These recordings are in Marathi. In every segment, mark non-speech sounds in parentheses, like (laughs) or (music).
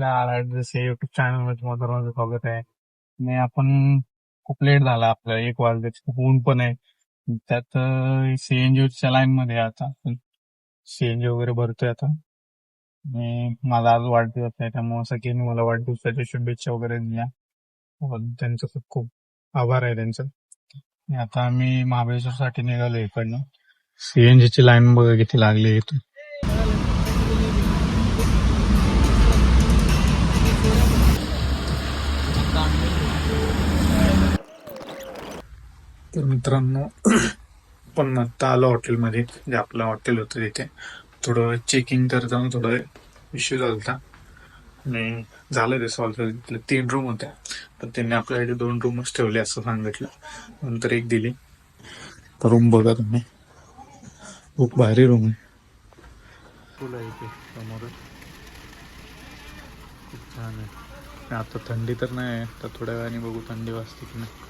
आपल्या आर आर या युट्यूब चॅनलमध्ये माझं माझं स्वागत आहे. आणि आपण खूप लेट झाला आपला एक वाजले खूप ऊन पण आहे. त्यात सीएनजीच्या लाईन मध्ये आता. सीएनजी वगैरे भरतोय आता. आणि माझा आज वाढदिवस आहे त्यामुळे सगळ्यांनी मला वाढदिवसाच्या शुभेच्छा वगैरे दिल्या. त्यांचं खूप खूप आभार आहे त्यांचं. आता आम्ही महाबळेश्वर साठी निघालो इकडनं सीएनजीची लाईन बघा किती लागली इथून. तर मित्रांनो (clears throat) पण आता आलो हॉटेलमध्ये जे आपलं हॉटेल होतं तिथे. थोडं चेकिंग करताना थोडं इश्यू झाला होता आणि झालं ते सॉल्व्ह तिथले तीन रूम होत्या तर त्यांनी आपल्यासाठी दोन रूमच ठेवले असं सांगितलं. नंतर एक दिली. तर रूम बघा तुम्ही. खूप भारी रूम आहे. तुला इथे समोर. खूप छान आहे. आता थंडी तर नाही आहे. तर थोड्या वेळाने बघू थंडी वाजते की नाही.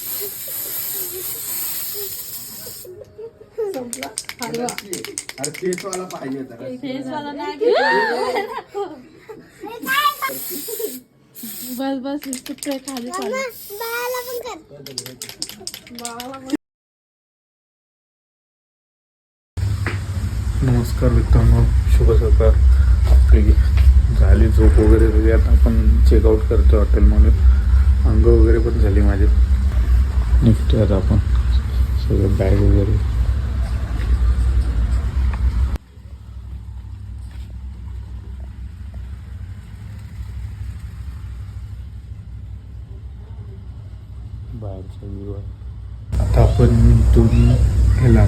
अरे तेच वाला पाहिजे होता घेतला. बस बस खाली चालू. नमस्कार मित्रांनो शुभ सकाळ. आपली झाली झोप वगैरे झाली आता आपण चेकआउट करतो हॉटेलमध्ये अंग वगैरे पण झाली माझी. निघतोय आता आपण. सगळं बॅग वगैरे. बाहेरचा व्ह्यू आहे. आता आपण इथून ह्याला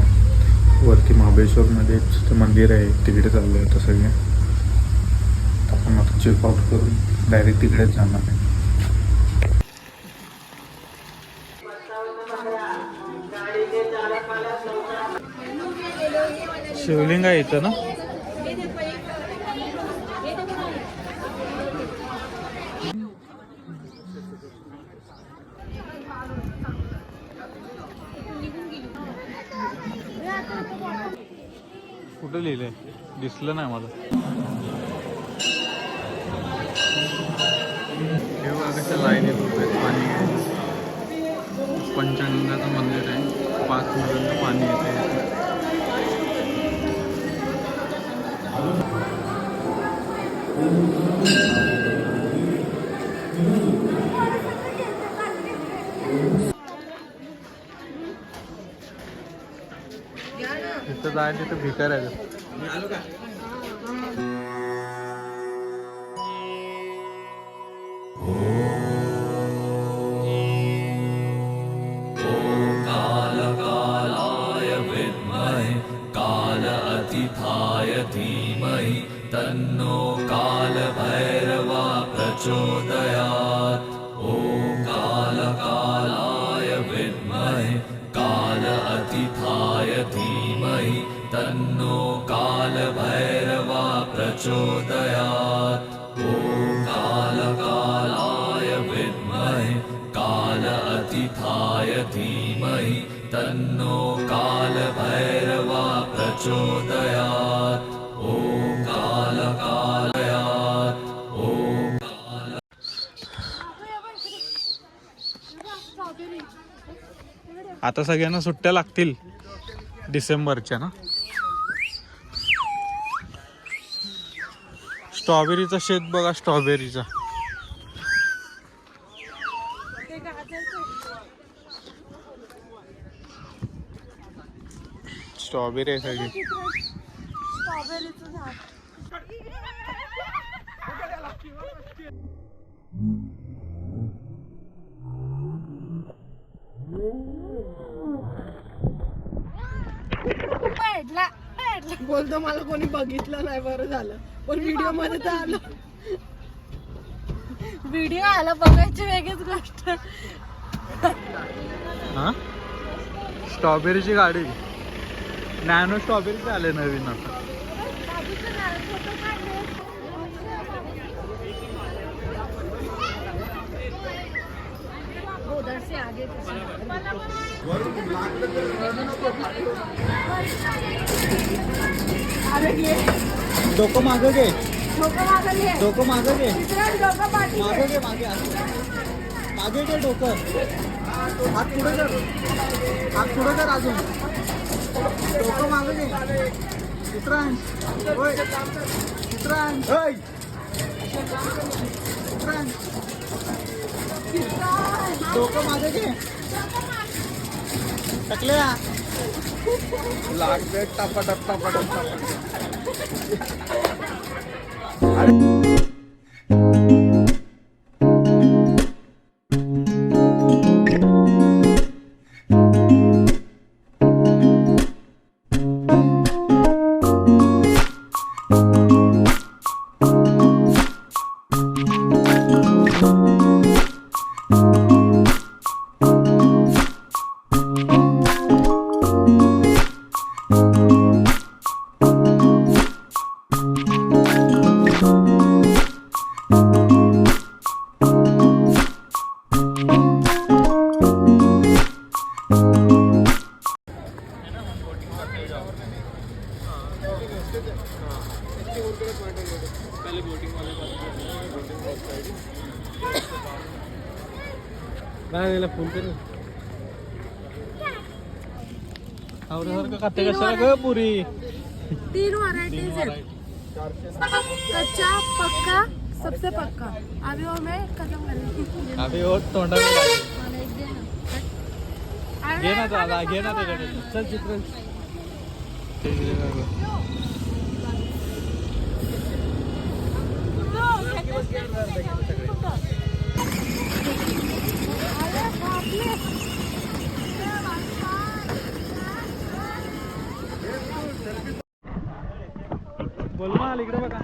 वरती महाबळेश्वरमध्येच मंदिर आहे. तिकडे चाललो आहे आता सगळे. आपण आता चेकआउट करून डायरेक्ट तिकडेच जाणार आहे. शिवलिंग आहे इथं ना? कुठं लिहिलंय? दिसलं नाही मला. हे आहेत पाणी पंचगंगाचं मंदिर आहे. पाच मिनिटांचं पाणी येते तिथं जायचं तिथं भिकार आहे. प्रचोदयात्। ॐ कालकालाय विद्महे काल अतिथाय धीमहि तन्नो कालभैरवा प्रचोदयात्। ॐ कालकालयात्। ॐ काल आता सगळ्यांना सुट्ट्या लागतील डिसेंबरच्या ना? स्ट्रॉबेरीचा शेत बघा स्ट्रॉबेरीचा. स्ट्रॉबेरी आहे सगळी. बोलतो मला कोणी बघितलं नाही बरं झालं. पण व्हिडिओमध्ये तर आलं. व्हिडिओ (laughs) आला बघायची वेगळीच गोष्ट. हा? स्ट्रॉबेरीची गाडी. नॅनो स्ट्रॉबेरीचे आले नवीन आता. उधर से आगे डोकं मागं घे. डोकं मागं घे. मागं घे मागे. मागे घे डोकं. हात पुढे कर. हात पुढे कर अजून. डोकं मागं घे. चित्रांश होय. चित्रांश होय. चित्रांश डोकं मागे घे. टकल्या. लागते टपाटप. 아래... फोन कर आवड्यासारखं खाते कशाला ग पुरी? तीन है कच्चा पक्का सबसे पक्का. अभी वो मैं खत्म अभि हो. तोंडा (laughs) घे ना. दादा घे ना त्याच्याकडे चल चित्र. बोल इकडे बघा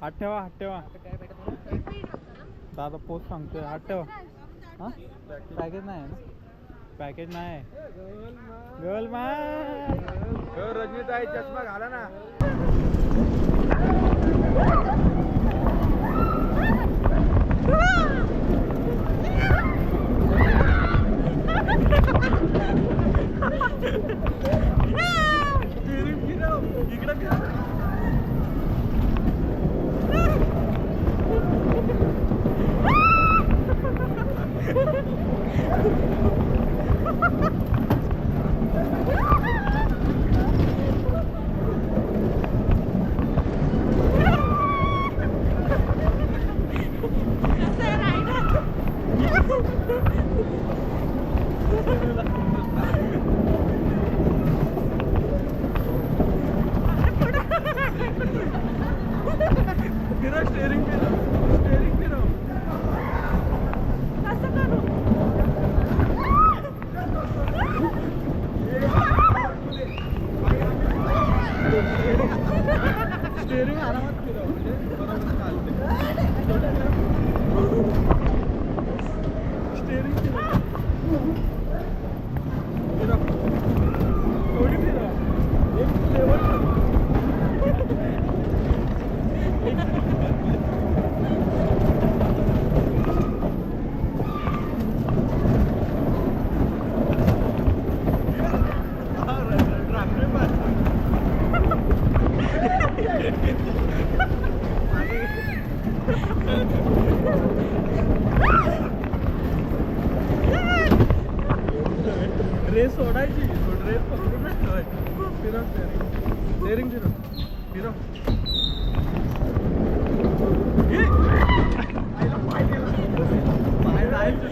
हात ठेवा हात ठेवा दादा पोच सांगतोय हात ठेवा हा पॅकेज नाही ना पॅकेज नाही गोल रजनीताई चष्मा घाला ना You're gonna be out. Itu.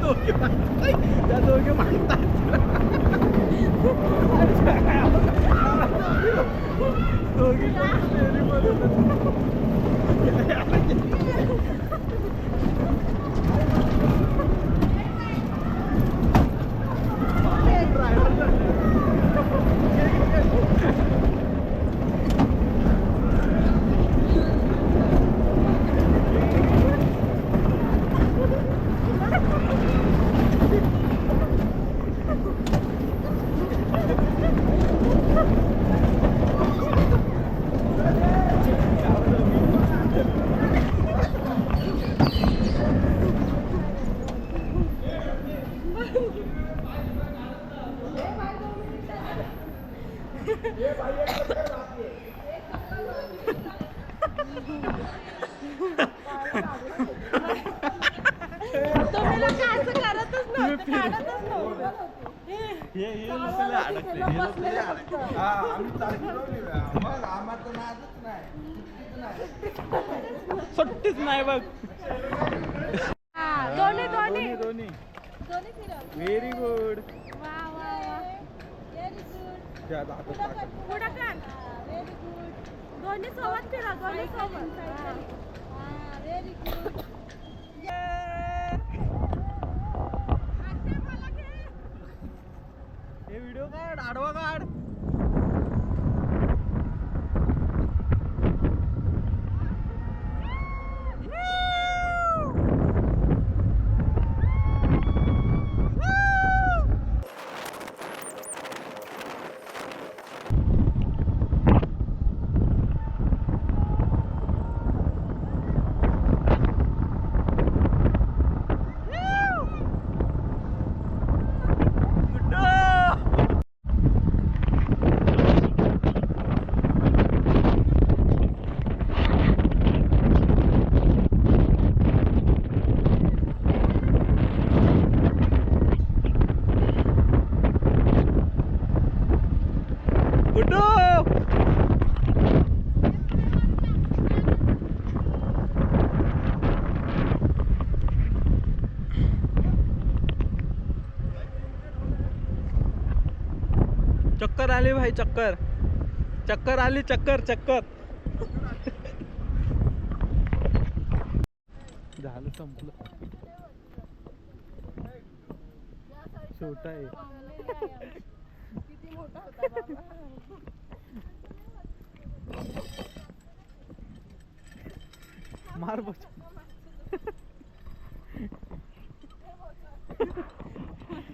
Dadogyo Ay, dadogyo makita. Dadogyo. Dadogyo. Dadogyo. हे हे लोक लय अडकले हे लोक लय अडकले हा आम्ही चालू मग आम्हाला नादच नाही. सुट्टीच नाही बघ. हा, दोन्ही दोन्ही. दोन्ही दोन्ही. फिरव. व्हेरी गुड दोन्ही सोबत दोन्ही सोबत. हे. व्हिडिओ काढ आडवा काढ चक्कर आली भाई चक्कर. चक्कर आली चक्कर चक्कर. झालं संपलं. छोटा आहे. मार बच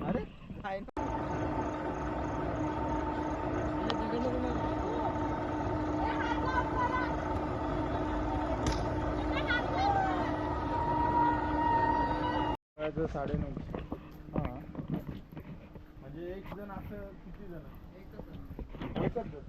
अरे जर साडे नऊशे हां. म्हणजे एक जण असं किती जण. एकच जण.